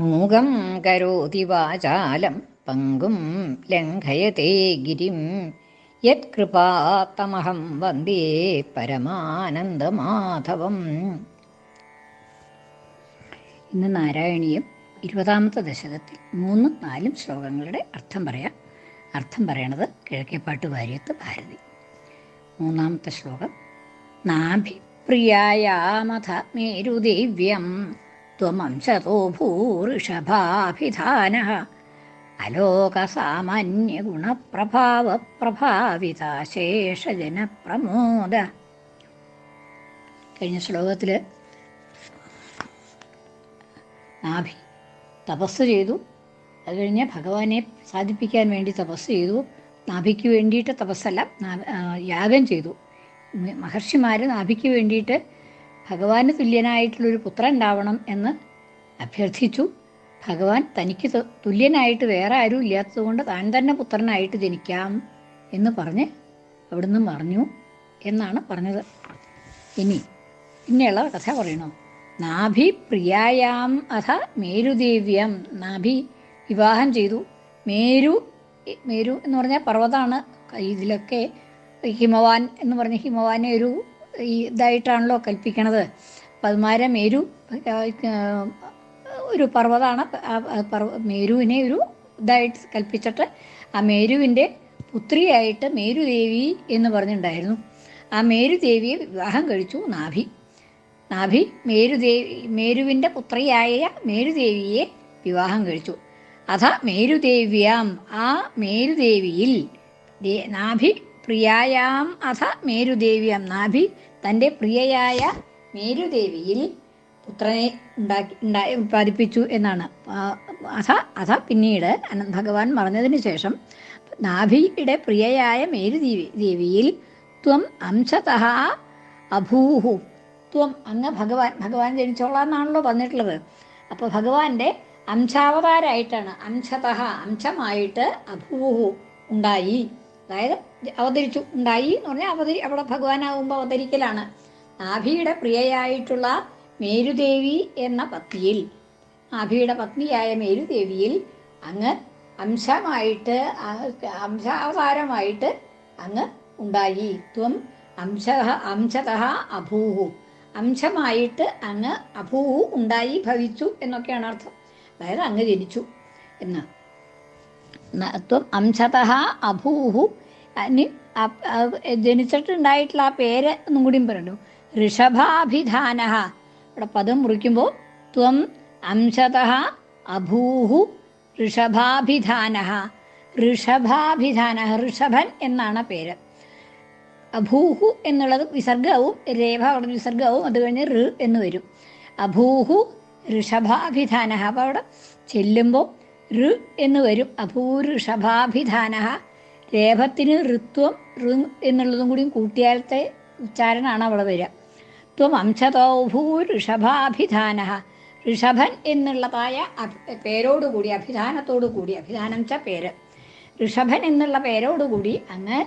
മൂകം കരോതി വാചാലം പങ്കും ലംഘയത്തെ ഗിരിം. യത്കൃപാത്തമഹം വന്ദേ പരമാനന്ദമാധവം. ഇന്ന് നാരായണീയം ഇരുപതാമത്തെ ദശകത്തിൽ മൂന്നും നാലും ശ്ലോകങ്ങളുടെ അർത്ഥം പറയാം. അർത്ഥം പറയണത് കിഴക്കേപ്പാട്ട് വാര്യത്ത് ഭാരതി. മൂന്നാമത്തെ ശ്ലോകം നാഭിപ്രിയായാമഥ മേരുദേവ്യം. ത്വമംശതോ ഭൂഋഷഭാഭിധാന അലോകസാമാന്യഗുണപ്രഭാവപ്രഭാവിതാശേഷജനപ്രമോദ. കഴിഞ്ഞ ശ്ലോകത്തിൽ നാഭി തപസ് ചെയ്തു. അത് കഴിഞ്ഞ് ഭഗവാനെ സാധിപ്പിക്കാൻ വേണ്ടി തപസ് ചെയ്തു. നാഭിക്ക് വേണ്ടിയിട്ട് തപസ്സല്ല യാഗം ചെയ്തു. മഹർഷിമാർ നാഭിക്ക് വേണ്ടിയിട്ട് ഭഗവാന് തുല്യനായിട്ടുള്ളൊരു പുത്രൻ ഉണ്ടാവണം എന്ന് അഭ്യർത്ഥിച്ചു. ഭഗവാൻ തനിക്ക് തുല്യനായിട്ട് വേറെ ആരും ഇല്ലാത്തതുകൊണ്ട് താൻ തന്നെ പുത്രനായിട്ട് ജനിക്കാം എന്ന് പറഞ്ഞ് അവിടുന്ന് പറഞ്ഞു എന്നാണ് പറഞ്ഞത്. ഇനി പിന്നെയുള്ള കഥ പറയണോ? നാഭി പ്രിയായാം അഥ മേരുദേവ്യം. നാഭി വിവാഹം ചെയ്തു. മേരു മേരു എന്ന് പറഞ്ഞാൽ പർവതമാണ് ഇതിലൊക്കെ ഹിമവാൻ എന്ന് പറഞ്ഞ ഹിമവാനെ ഒരു ഈ ഇതായിട്ടാണല്ലോ കൽപ്പിക്കണത്. പതിമാരം മേരു ഒരു പർവതമാണ് ആ മേരുവിനെ ഒരു ഇതായിട്ട് കൽപ്പിച്ചിട്ട് ആ മേരുവിന്റെ പുത്രിയായിട്ട് മേരുദേവി എന്ന് പറഞ്ഞിട്ടുണ്ടായിരുന്നു ആ മേരുദേവിയെ വിവാഹം കഴിച്ചു നാഭി. നാഭി മേരുദേവി മേരുവിന്റെ പുത്രിയായ മേരുദേവിയെ വിവാഹം കഴിച്ചു. അഥ മേരുദേവ്യാം. ആ മേരുദേവിയിൽ നാഭി പ്രിയായാം അഥ മേരുദേവിയാം. നാഭി തന്റെ പ്രിയയായ മേരുദേവിയിൽ പുത്രനെ ഉണ്ടാക്കി ഉണ്ടായി ഉത്പാദിപ്പിച്ചു എന്നാണ്. അഥ അഥ പിന്നീട് ഭഗവാൻ പറഞ്ഞതിന് ശേഷം നാഭിയുടെ പ്രിയയായ മേരുദേവി ദേവിയിൽ ത്വം അംശതഃ അഭൂഹു. ത്വം അങ്ങ് ഭഗവാൻ ഭഗവാൻ ജനിച്ചോളാം എന്നാണല്ലോ പറഞ്ഞിട്ടുള്ളത്. അപ്പോൾ ഭഗവാന്റെ അംശാവതാരായിട്ടാണ് അംശതഃ അംശമായിട്ട് അഭൂഹു ഉണ്ടായി. അതായത് അവതരിച്ചു ഉണ്ടായി എന്ന് പറഞ്ഞാൽ അവതരി അവിടെ ഭഗവാനാകുമ്പോൾ അവതരിക്കലാണ്. നാഭിയുടെ പ്രിയയായിട്ടുള്ള മേരുദേവി എന്ന പത്നിയിൽ നാഭിയുടെ പത്നിയായ മേരുദേവിയിൽ അങ്ങ് അംശമായിട്ട് അംശാവതാരമായിട്ട് അങ്ങ് ഉണ്ടായി. ത്വം അംശ അംശത അഭൂഹു. അംശമായിട്ട് അങ്ങ് അഭൂഹു ഉണ്ടായി ഭവിച്ചു എന്നൊക്കെയാണ് അർത്ഥം. അതായത് അങ്ങ് ജനിച്ചു എന്ന്. ത്വം അംശതഹ അഭൂഹു. ജനിച്ചിട്ടുണ്ടായിട്ടുള്ള ആ പേര് ഒന്നും കൂടിയും പറഞ്ഞു ഋഷഭാഭിധാന ഇവിടെ പദം മുറിക്കുമ്പോൾ ത്വം അംശതഹ അഭൂഹു ഋഷഭാഭിധാന ഋഷഭാഭിധാന ഋഷഭൻ എന്നാണ് പേര്. അഭൂഹു എന്നുള്ളത് വിസർഗവും രേഖ വിസർഗവും അത് കഴിഞ്ഞ് ഋ എന്ന് വരും. അഭൂഹു ഋഷഭാഭിധാന അപ്പോൾ അവിടെ ചെല്ലുമ്പോൾ ഋ എന്ന് വരും. അപൂരുഷഭാഭിധാന രേഭത്തിന് ഋത്വം ഋ എന്നുള്ളതും കൂടിയും കൂട്ടിയാലത്തെ ഉച്ചാരണമാണ് അവിടെ വരിക. ത്വം അംശതോ ഋഷഭാഭിധാന ഋഷഭൻ എന്നുള്ളതായ പേരോടുകൂടി അഭിധാനത്തോടു കൂടി അഭിധാനം ച പേര്. ഋഷഭൻ എന്നുള്ള പേരോടുകൂടി അങ്ങ്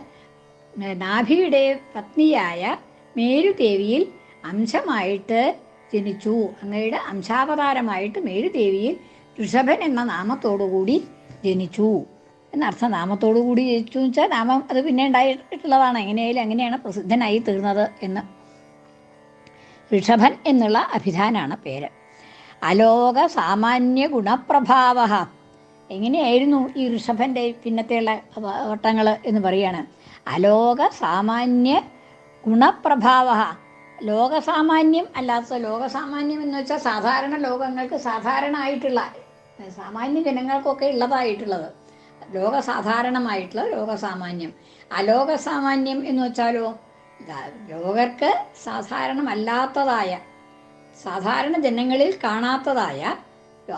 നാഭിയുടെ പത്നിയായ മേരുദേവിയിൽ അംശമായിട്ട് ജനിച്ചു. അങ്ങയുടെ അംശാവതാരമായിട്ട് മേരുദേവിയിൽ ഋഷഭൻ എന്ന നാമത്തോടുകൂടി ജനിച്ചു. എന്നർത്ഥം നാമത്തോടുകൂടി ജനിച്ചു വെച്ചാൽ നാമം അത് പിന്നെ ഉണ്ടായിട്ടുള്ളതാണ്. എങ്ങനെയായാലും അങ്ങനെയാണ് പ്രസിദ്ധനായി തീർന്നത് എന്ന്. ഋഷഭൻ എന്നുള്ള അഭിധാനാണ് പേര്. അലോക സാമാന്യ ഗുണപ്രഭാവ. എങ്ങനെയായിരുന്നു ഈ ഋഷഭന്റെ പിന്നത്തെയുള്ള വട്ടങ്ങൾ എന്ന് പറയാണ്. അലോക സാമാന്യ ഗുണപ്രഭാവ. ലോകസാമാന്യം അല്ലാത്ത ലോകസാമാന്യം എന്ന് വെച്ചാൽ സാധാരണ ലോകങ്ങൾക്ക് സാധാരണ ആയിട്ടുള്ള സാമാന്യ ജനങ്ങൾക്കൊക്കെ ഉള്ളതായിട്ടുള്ളത്. ലോകസാധാരണമായിട്ടുള്ള ലോകസാമാന്യം. അലോകസാമാന്യം എന്ന് വെച്ചാലോ ലോകർക്ക് സാധാരണമല്ലാത്തതായ സാധാരണ ജനങ്ങളിൽ കാണാത്തതായ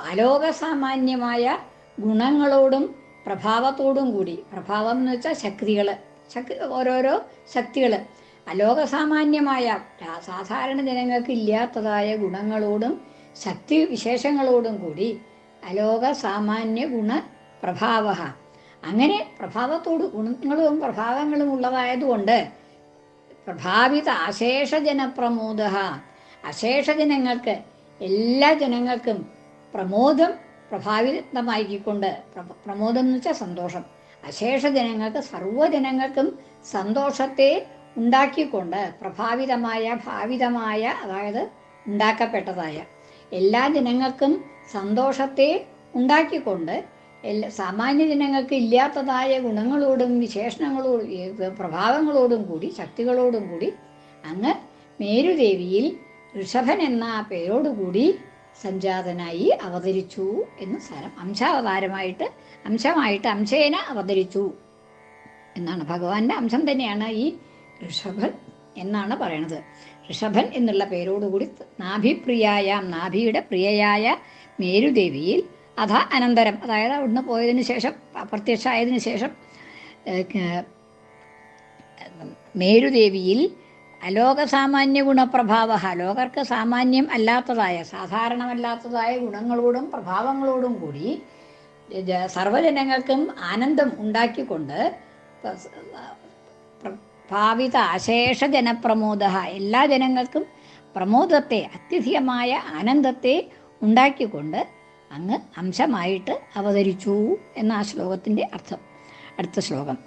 അലോകസാമാന്യമായ ഗുണങ്ങളോടും പ്രഭാവത്തോടും കൂടി. പ്രഭാവം എന്ന് വെച്ചാൽ ശക്തികൾ ശക്തി ഓരോരോ ശക്തികൾ അലോകസാമാന്യമായ സാമാന്യമായ സാധാരണ ജനങ്ങൾക്ക് ഇല്ലാത്തതായ ഗുണങ്ങളോടും ശക്തി വിശേഷങ്ങളോടും കൂടി അലോകസാമാന്യ ഗുണ പ്രഭാവ അങ്ങനെ പ്രഭാവത്തോട് ഗുണങ്ങളും പ്രഭാവങ്ങളും ഉള്ളതായതുകൊണ്ട് പ്രഭാവിത അശേഷ ജനപ്രമോദ അശേഷ ജനങ്ങൾക്ക് എല്ലാ ജനങ്ങൾക്കും പ്രമോദം പ്രഭാവിതമാക്കിക്കൊണ്ട് പ്ര- പ്രമോദം എന്ന് വെച്ചാൽ സന്തോഷം. അശേഷ ജനങ്ങൾക്ക് സർവജനങ്ങൾക്കും സന്തോഷത്തെ ഉണ്ടാക്കിക്കൊണ്ട് പ്രഭാവിതമായ ഭാവിതമായ അതായത് ഉണ്ടാക്കപ്പെട്ടതായ എല്ലാ ജനങ്ങൾക്കും സന്തോഷത്തെ ഉണ്ടാക്കിക്കൊണ്ട് എല്ലാ സാമാന്യ ജനങ്ങൾക്ക് ഇല്ലാത്തതായ ഗുണങ്ങളോടും വിശേഷണങ്ങളോടും പ്രഭാവങ്ങളോടും കൂടി ശക്തികളോടും കൂടി അങ്ങ് മേരുദേവിയിൽ ഋഷഭൻ എന്ന പേരോടുകൂടി സഞ്ജാതനായി അവതരിച്ചു എന്ന് സാരം. അംശാവതാരമായിട്ട് അംശമായിട്ട് അംശേന അവതരിച്ചു എന്നാണ്. ഭഗവാന്റെ അംശം തന്നെയാണ് ഈ ഋഷഭൻ എന്നാണ് പറയണത്. ഋഷഭൻ എന്നുള്ള പേരോടുകൂടി നാഭിപ്രിയായാം നാഭിയുടെ പ്രിയയായ മേരുദേവിയിൽ അഥ അനന്തരം അതായത് അവിടുന്ന് പോയതിനു ശേഷം അപ്രത്യക്ഷമായതിനു ശേഷം മേരുദേവിയിൽ അലോക സാമാന്യ ഗുണപ്രഭാവ ലോകർക്ക് സാമാന്യം അല്ലാത്തതായ സാധാരണമല്ലാത്തതായ ഗുണങ്ങളോടും പ്രഭാവങ്ങളോടും കൂടി സർവജനങ്ങൾക്കും ആനന്ദം ഉണ്ടാക്കിക്കൊണ്ട് ഭാവിത അശേഷ ജനപ്രമോദ എല്ലാ ജനങ്ങൾക്കും പ്രമോദത്തെ അത്യധികമായ ആനന്ദത്തെ ഉണ്ടാക്കിക്കൊണ്ട് അങ്ങ് അംശമായിട്ട് അവതരിച്ചു എന്ന ആ ശ്ലോകത്തിന്റെ അർത്ഥം. അടുത്ത ശ്ലോകം.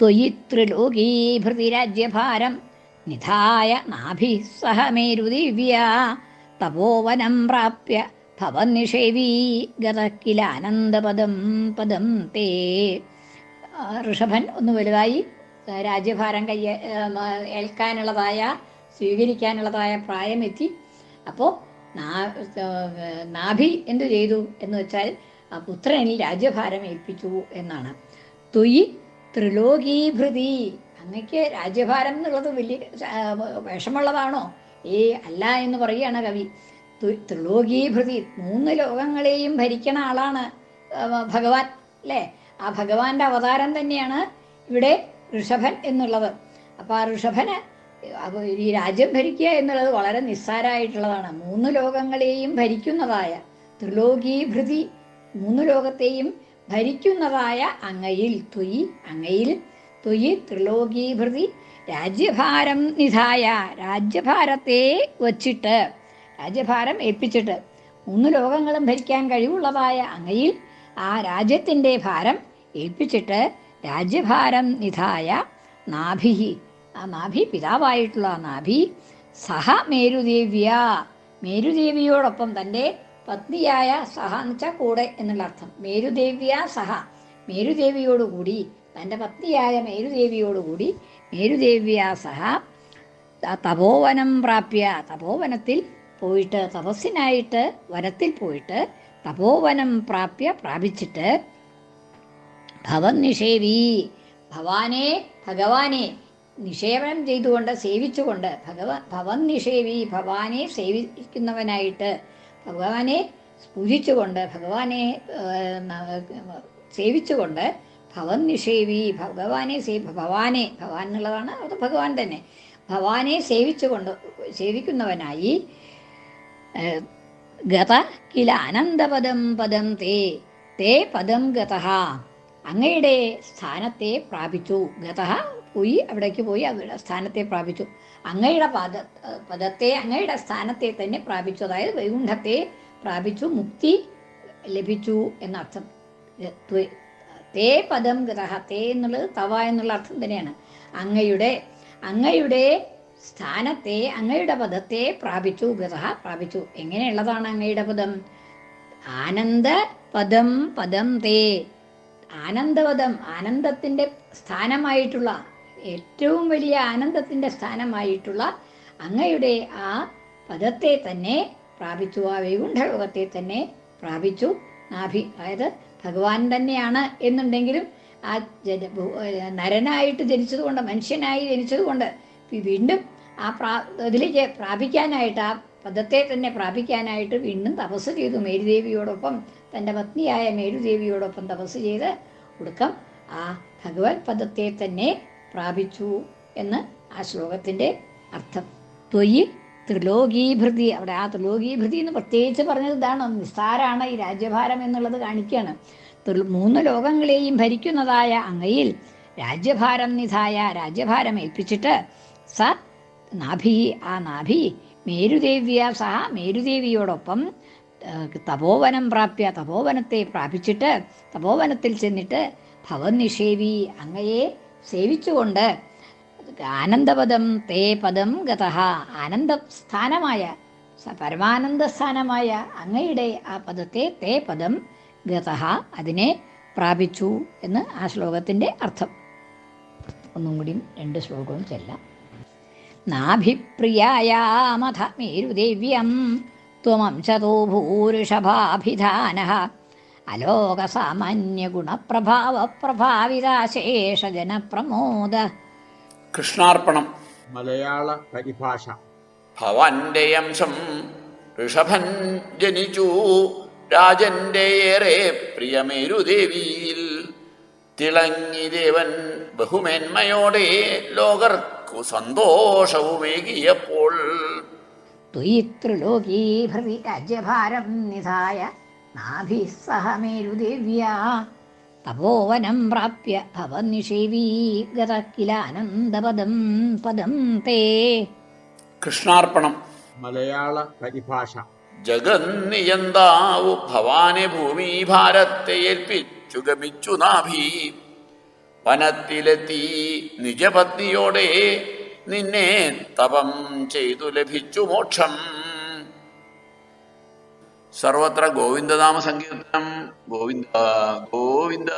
ത്വയി ത്രിലോകീഭൃതിരാജ്യഭാരം നിധായ നാഭി സഹ മേരുദിവ്യ തപോവനം പ്രാപ്യ ഭവനിഷേവീ ഗതക്കിലാനന്ദപദം പദം തേ ഋഷഭൻ ഒന്ന് വലുതായി രാജ്യഭാരം കയ്യ ഏൽക്കാനുള്ളതായ സ്വീകരിക്കാനുള്ളതായ പ്രായമെത്തി. അപ്പോൾ നാഭി എന്തു ചെയ്തു എന്ന് വെച്ചാൽ പുത്രനിൽ രാജ്യഭാരം ഏൽപ്പിച്ചു എന്നാണ്. തുയി ത്രിലോകീഭൃതി. അങ്ങക്ക് രാജ്യഭാരം എന്നുള്ളത് വലിയ വേഷമുള്ളതാണോ? ഏ അല്ല എന്ന് പറയുകയാണ് കവി. ത്രി- ത്രിലോകീഭൃതി മൂന്ന് ലോകങ്ങളെയും ഭരിക്കണ ആളാണ് ഭഗവാൻ അല്ലേ? ആ ഭഗവാന്റെ അവതാരം തന്നെയാണ് ഇവിടെ ഋഷഭൻ എന്നുള്ളത്. അപ്പോൾ ആ ഋഷഭന് ഈ രാജ്യം ഭരിക്കുക എന്നുള്ളത് വളരെ നിസ്സാരമായിട്ടുള്ളതാണ്. മൂന്ന് ലോകങ്ങളെയും ഭരിക്കുന്നതായ ത്രിലോകീഭൃതി മൂന്ന് ലോകത്തെയും ഭരിക്കുന്നതായ അങ്ങയിൽ ത്വയി അങ്ങയിൽ ത്വയി ത്രിലോകീഭൃതി രാജ്യഭാരം നിധായ രാജ്യഭാരത്തെ വച്ചിട്ട് രാജ്യഭാരം ഏൽപ്പിച്ചിട്ട് മൂന്ന് ലോകങ്ങളും ഭരിക്കാൻ കഴിവുള്ളതായ അങ്ങയിൽ ആ രാജ്യത്തിന്റെ ഭാരം ഏൽപ്പിച്ചിട്ട് രാജ്യഭാരം നിധായ നാഭിഹി. ആ നാഭി പിതാവായിട്ടുള്ള ആ നാഭി സഹ മേരുദേവ്യ. മേരുദേവിയോടൊപ്പം തന്റെ പത്നിയായ സഹ എന്ന് വെച്ചാൽ കൂടെ എന്നുള്ള അർത്ഥം. മേരുദേവ്യ സഹ. മേരുദേവിയോടുകൂടി തന്റെ പത്നിയായ മേരുദേവിയോടുകൂടി മേരുദേവ്യ സഹ തപോവനം പ്രാപ്യ. തപോവനത്തിൽ പോയിട്ട് തപസ്സിനായിട്ട് വനത്തിൽ പോയിട്ട് തപോവനം പ്രാപ്യ പ്രാപിച്ചിട്ട് ഭവൻ നിഷേവി. ഭവാനെ ഭഗവാനെ നിഷേവനം ചെയ്തുകൊണ്ട് സേവിച്ചുകൊണ്ട് ഭഗവ ഭവൻ നിഷേവി ഭവാനെ സേവിക്കുന്നവനായിട്ട് ഭഗവാനെ പൂജിച്ചുകൊണ്ട് ഭഗവാനെ സേവിച്ചുകൊണ്ട് ഭവൻ നിഷേവി ഭഗവാനെ സേ ഭവാനെ ഭവാൻ എന്നുള്ളതാണ് അത് ഭഗവാൻ തന്നെ. ഭവാനെ സേവിച്ചുകൊണ്ട് സേവിക്കുന്നവനായി ഗത കില അനന്തപദം പദം തേ തേ പദം ഗത അങ്ങയുടെ സ്ഥാനത്തെ പ്രാപിച്ചു. ഗത പോയി അവിടേക്ക് പോയി അവരുടെ സ്ഥാനത്തെ പ്രാപിച്ചു. അങ്ങയുടെ പദ പദത്തെ അങ്ങയുടെ സ്ഥാനത്തെ തന്നെ പ്രാപിച്ചു. അതായത് വൈകുണ്ഠത്തെ പ്രാപിച്ചു മുക്തി ലഭിച്ചു എന്നർത്ഥം. തേ പദം ഗത തേ എന്നുള്ളത് തവ എന്നുള്ള അർത്ഥം തന്നെയാണ്. അങ്ങയുടെ അങ്ങയുടെ സ്ഥാനത്തെ അങ്ങയുടെ പദത്തെ പ്രാപിച്ചു ഗത പ്രാപിച്ചു. എങ്ങനെയുള്ളതാണ് അങ്ങയുടെ പദം? ആനന്ദ പദം പദം തേ. ആനന്ദപദം ആനന്ദത്തിന്റെ സ്ഥാനമായിട്ടുള്ള ഏറ്റവും വലിയ ആനന്ദത്തിന്റെ സ്ഥാനമായിട്ടുള്ള അങ്ങയുടെ ആ പദത്തെ തന്നെ പ്രാപിച്ചു ആ വൈകുണ്ഠലോകത്തെ തന്നെ പ്രാപിച്ചു നാഭി. അതായത് ഭഗവാൻ തന്നെയാണ് എന്നുണ്ടെങ്കിലും ആ ജന നരനായിട്ട് ജനിച്ചതുകൊണ്ട് മനുഷ്യനായി ജനിച്ചതുകൊണ്ട് വീണ്ടും ആ പ്രാ ഇതിലേക്ക് പ്രാപിക്കാനായിട്ട് ആ പദത്തെ തന്നെ പ്രാപിക്കാനായിട്ട് വീണ്ടും തപസ് ചെയ്തു മേരുദേവിയോടൊപ്പം തന്റെ പത്നിയായ മേരുദേവിയോടൊപ്പം തപസ് ചെയ്ത് ഒടുക്കം ആ ഭഗവത് പദത്തെ തന്നെ പ്രാപിച്ചു എന്ന് ആ ശ്ലോകത്തിന്റെ അർത്ഥം. ത്വയി ത്രിലോകീഭൃതി അവിടെ ആ ത്രിലോകീഭൃതി എന്ന് പ്രത്യേകിച്ച് പറഞ്ഞത് ഇതാണ് നിസ്സാരാണ് ഈ രാജ്യഭാരം എന്നുള്ളത് കാണിക്കുകയാണ്. മൂന്ന് ലോകങ്ങളെയും ഭരിക്കുന്നതായ അങ്ങയിൽ രാജ്യഭാരം നിധായ രാജ്യഭാരം ഏൽപ്പിച്ചിട്ട് സ നാഭി ആ നാഭി മേരുദേവ്യ സഹ മേരുദേവിയോടൊപ്പം തപോവനം പ്രാപ്യ തപോവനത്തെ പ്രാപിച്ചിട്ട് തപോവനത്തിൽ ചെന്നിട്ട് ഭവനിഷേവി അങ്ങയെ സേവിച്ചുകൊണ്ട് ആനന്ദപദം തേ പദം ഗത ആനന്ദ സ്ഥാനമായ പരമാനന്ദ സ്ഥാനമായ അങ്ങയുടെ ആ പദത്തെ തേ പദം ഗതഃ അതിനെ പ്രാപിച്ചു എന്ന് ആ ശ്ലോകത്തിന്റെ അർത്ഥം. ഒന്നും കൂടിയും രണ്ട് ശ്ലോകവും ചെല്ലാം. നാഭിപ്രിയായാമഥ മേരുദേവ്യം ത്വമംശതോ ഭൂരിഷഭാഭിധാന അലോകസാമാന്യഗുണപ്രഭാവ പ്രഭാവിതാശേഷജനപ്രമോദ കൃഷ്ണാർപ്പണം. മലയാള പരിഭാഷ. ഭവാന്റെ അംശം ഋഷഭൻ ജനിച്ചു. രാജന്റെ ഏറെ പ്രിയമേരുദേവിയിൽ. തിളങ്ങി ദേവൻ ബഹുമേന്മയോടെ ലോകർക്കു സന്തോഷവുമേകിയപ്പോൾ ത്വയി ത്രിലോകീഭൃതി രാജ്യഭാരം നിധായ. നാഭിः സഹ മേരുദേവ്യാ. തപോവനം പ്രാപ്യ ഭവന്നിഷേവീ ഗത കിലാനന്ദപദം പദം തേ. കൃഷ്ണാർപ്പണം. മലയാള പരിഭാഷ. ജഗന്നിയന്താവു ഭവാനെ ഭൂമി ഭാരത്തെ ഏൽപ്പിച്ചു ഗമിച്ചു നാഭി. വനത്തിലെത്തി നിജപത്നിയോടെ നിന്നെ തപം ചെയ്തു ലഭിച്ചു മോക്ഷം. സർവത്ര ഗോവിന്ദനാമ സങ്കീർത്തനം ഗോവിന്ദ ഗോവിന്ദ.